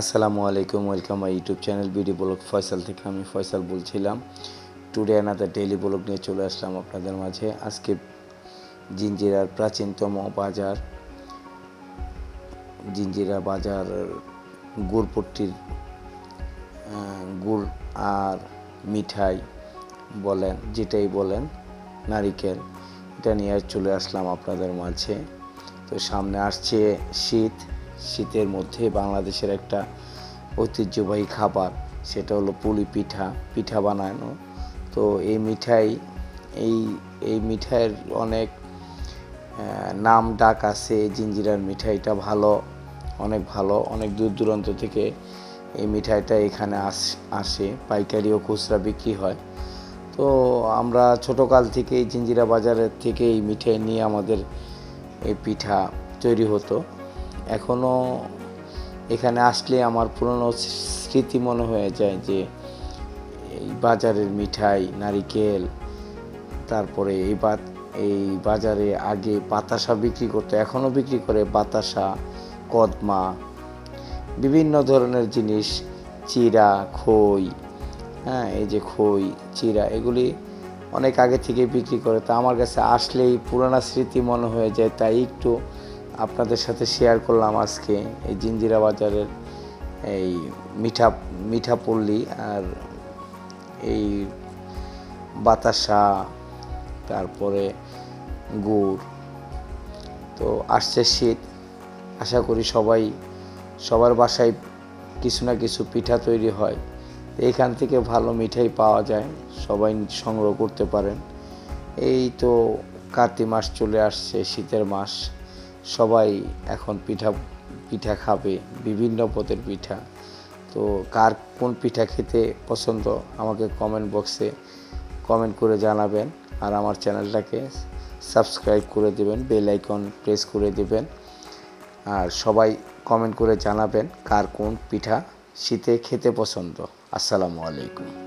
আসসালামু আলাইকুম, welcome my YouTube channel BD blog Faisal থেকে আমি ফয়সাল বলছিলাম। টুডে অ্যানাদার ডেইলি ব্লগ নিয়ে চলে আসলাম আপনাদের মাঝে। আজকে জিঞ্জিরার প্রাচীনতম বাজার, জিঞ্জিরা বাজার গুড়পট্টির গুড় আর মিঠাই বলেন, যেটাই বলেন, নারিকেল, এটা নিয়ে চলে আসলাম আপনাদের মাঝে। তো সামনে আসছে শীত। শীতের মধ্যে বাংলাদেশের একটা ঐতিহ্যবাহী খাবার, সেটা হলো পুলি পিঠা পিঠা বানানো। তো এই মিঠাই, এই এই মিঠাইয়ের অনেক নাম ডাক আছে, জিঞ্জিরার মিঠাইটা ভালো, অনেক ভালো, অনেক দূর দূরান্ত থেকে এই মিঠাইটা এখানে আস- আসে, পাইকারি ও খুচরা বিক্রি হয়। তো আমরা ছোটোকাল থেকে এই জিঞ্জিরা বাজারের থেকে এই মিঠাই নিয়ে আমাদের এই পিঠা তৈরি হতো। এখনও এখানে আসলে আমার পুরনো স্মৃতি মনে হয়ে যায় যে এই বাজারের মিঠাই, নারিকেল, তারপরে এই বা এই বাজারে আগে বাতাসা বিক্রি করতো এখনও বিক্রি করে বাতাসা, কদমা, বিভিন্ন ধরনের জিনিস, চিরা, খই হ্যাঁ এই যে খই, চিরা, এগুলি অনেক আগে থেকে বিক্রি করে। তা আমার কাছে আসলেই পুরানা স্মৃতি মনে হয়ে যায়, তাই একটু আপনাদের সাথে শেয়ার করলাম আজকে এই জিঞ্জিরা বাজারের এই মিঠা মিঠা পল্লী আর এই বাতাসা, তারপরে গুড়। তো আসছে শীত, আশা করি সবাই, সবার বাসায় কিছু না কিছু পিঠা তৈরি হয়। এইখান থেকে ভালো মিঠাই পাওয়া যায়, সবাই সংগ্রহ করতে পারেন। এই তো কার্তিক মাস চলে আসছে, শীতের মাস। সবাই এখন পিঠা পিঠা খাবে, বিভিন্ন পদের পিঠা। তো কার কোন পিঠা খেতে পছন্দ আমাকে কমেন্ট বক্সে কমেন্ট করে জানাবেন। আর আমার চ্যানেলটাকে সাবস্ক্রাইব করে দেবেন বেল আইকন প্রেস করে দেবেন। আর সবাই কমেন্ট করে জানাবেন কার কোন পিঠা শীতে খেতে পছন্দ। আসসালামু আলাইকুম।